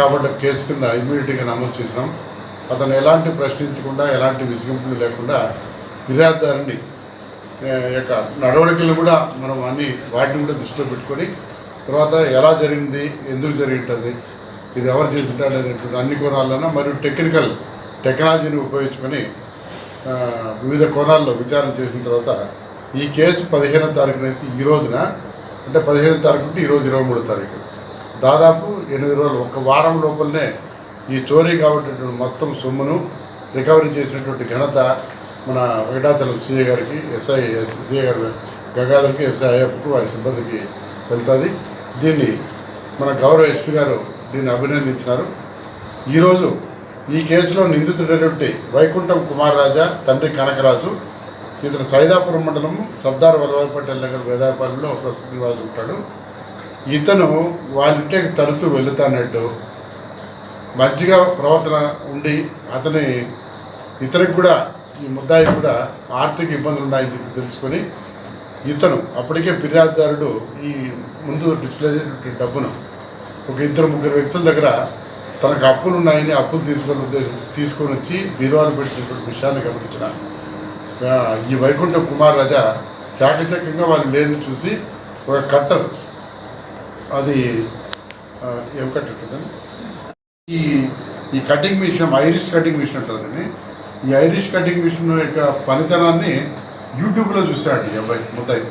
కాబట్టి కేసు కింద ఇమీడియట్గా నమోదు చేసినాం. అతను ఎలాంటి ప్రశ్నించకుండా ఎలాంటి విసిగింపులు లేకుండా ఫిర్యాదుదారుని యొక్క నడవడికలు కూడా మనం అన్ని వాటిని కూడా దృష్టిలో పెట్టుకొని తర్వాత ఎలా జరిగింది ఎందుకు జరిగింటుంది ఇది ఎవరు చేసింటారు అనేటువంటి అన్ని కోణాల్లోనూ మరియు టెక్నికల్ టెక్నాలజీని ఉపయోగించుకొని వివిధ కోణాల్లో విచారణ చేసిన తర్వాత ఈ కేసు పదిహేనో తారీఖునైతే ఈ రోజున అంటే పదిహేనో తారీఖు అంటే ఈరోజు ఇరవై మూడో తారీఖు. దాదాపు ఎనిమిది రోజులు ఒక వారం లోపలనే ఈ చోరీ కాబట్టి మొత్తం సొమ్మును రికవరీ చేసినటువంటి ఘనత మన వెంకటాచలం సీఏ గారికి ఎస్ఐ ఎస్ సీఏ గారు గంగాధర్కి ఎస్ఐ వారి సిబ్బందికి వెళ్తుంది. దీన్ని మన గౌరవ ఎస్పీ గారు దీన్ని అభినందించినారు. ఈరోజు ఈ కేసులో నిందితుడైనటువంటి వైకుంఠం కుమార్ రాజా తండ్రి కనకరాజు ఇతను సైదాపురం మండలం సర్దార్ వల్లభాయ్ పటేల్ నగర్ వేదాయపాలెంలో ప్రస్తుత నివాసం ఉంటాడు. ఇతను వాళ్ళ ఇంటికి తరచూ వెళుతానట్టు మంచిగా ప్రవర్తన ఉండి అతని ఇతనికి కూడా ఈ ముద్దాయి కూడా ఆర్థిక ఇబ్బందులు ఉన్నాయని చెప్పి తెలుసుకొని ఇతను అప్పటికే ఫిర్యాదుదారుడు ఈ ముందు డిస్ప్లే చేసినటువంటి డబ్బును ఒక ఇద్దరు ముగ్గురు వ్యక్తుల దగ్గర తనకు అప్పులు ఉన్నాయని అప్పులు తీసుకొని తీసుకొని వచ్చి బీరువాలు పెట్టినటువంటి విషయాన్ని గమనించిన ఈ వైకుంఠ కుమార్ రాజా చాకచక్యంగా వాళ్ళు లేదు చూసి ఒక కట్టర్ అది ఆ, ఉంటుందండి? ఈ ఈ cutting machine Irish cutting machine ఉంటుందని ఈ ఐరిష్ కటింగ్ మిషన్ యొక్క పనితనాన్ని యూట్యూబ్లో చూశాడు ఈ అబ్బాయి ముద్దాయి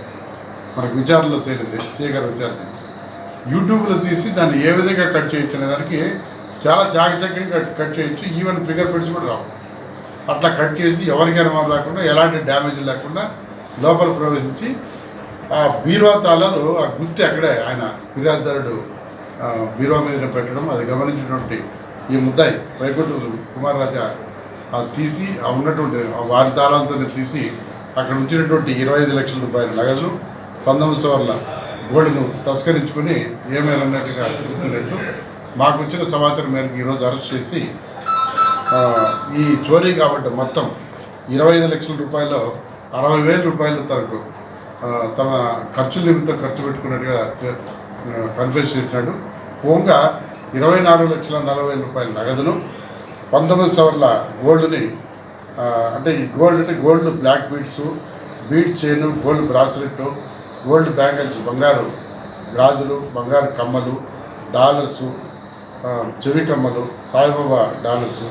మనకు విచారణలో తేలింది శేఖర్ విచారణ యూట్యూబ్లో తీసి దాన్ని ఏ విధంగా కట్ చేయొచ్చు అనే దానికి చాలా చాకచక్యంగా కట్ కట్ చేయొచ్చు. ఈవెన్ ఫిగర్ ప్రింట్స్ కూడా రావు. అట్లా కట్ చేసి ఎవరికైనా అనుమానం రాకుండా ఎలాంటి డ్యామేజ్ లేకుండా లోపల ప్రవేశించి ఆ బీరువా తాళాలు ఆ గుర్తి అక్కడే ఆయన ఫిర్యాదుదారుడు బీరువా మీద పెట్టడం అది గమనించినటువంటి ఈ ముద్దాయి వైకుంఠ కుమార్ రాజా అది తీసి ఆ ఉన్నటువంటి ఆ వారి తాళాలతోనే తీసి అక్కడ ఉంచినటువంటి ఇరవై ఐదు లక్షల రూపాయల నగదు పంతొమ్మిది సవర్ల గోల్డ్ను తస్కరించుకుని ఏమైనట్టుగా గుర్తున్నట్టు మాకు వచ్చిన సమాచారం మేరకు ఈరోజు అరెస్ట్ చేసి ఈ చోరీ కాబట్టి మొత్తం ఇరవై ఐదు లక్షల రూపాయలు అరవై వేల రూపాయలు తనకు తన ఖర్చు నిమిత్తం ఖర్చు పెట్టుకున్నట్టుగా కన్ఫ్యూజ్ చేసినాడు. పోగా ఇరవై నాలుగు లక్షల నలభై వేల రూపాయల నగదును పంతొమ్మిది సవర్ల గోల్డ్ని అంటే ఈ గోల్డ్ అంటే gold black beads bead chain gold bracelet gold bangles బంగారు గాజులు బంగారు కమ్మలు డాలర్సు చెవి కమ్మలు సాయిబాబా డాలర్స్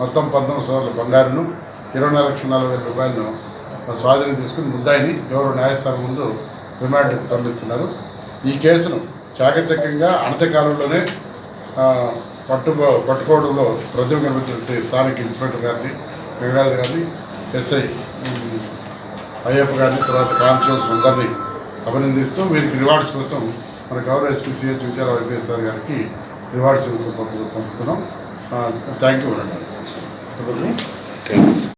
మొత్తం పంతొమ్మిది సవర్ల బంగారును ఇరవై నాలుగు లక్షల నలభై వేల రూపాయలను స్వాధీనం చేసుకుని ముద్దాయిని గౌరవ న్యాయస్థానం ముందు రిమాండ్కి తరలిస్తున్నారు. ఈ కేసును చాకచక్యంగా అనతకాలంలోనే పట్టుకో పట్టుకోవడంలో ప్రజలు కనిపించినటువంటి స్థానిక ఇన్స్పెక్టర్ గారిని గంగాధర్ గారిని ఎస్ఐ అయ్యప్ప గారిని తర్వాత కానిస్టేబుల్స్ అందరినీ అభినందిస్తూ వీరికి రివార్డ్స్ కోసం మన గౌరవ SP CH Vijayarao IPS sir గారికి రివార్డ్స్ పంపు పంపుతున్నాం. థ్యాంక్ యూ అండి థ్యాంక్ యూ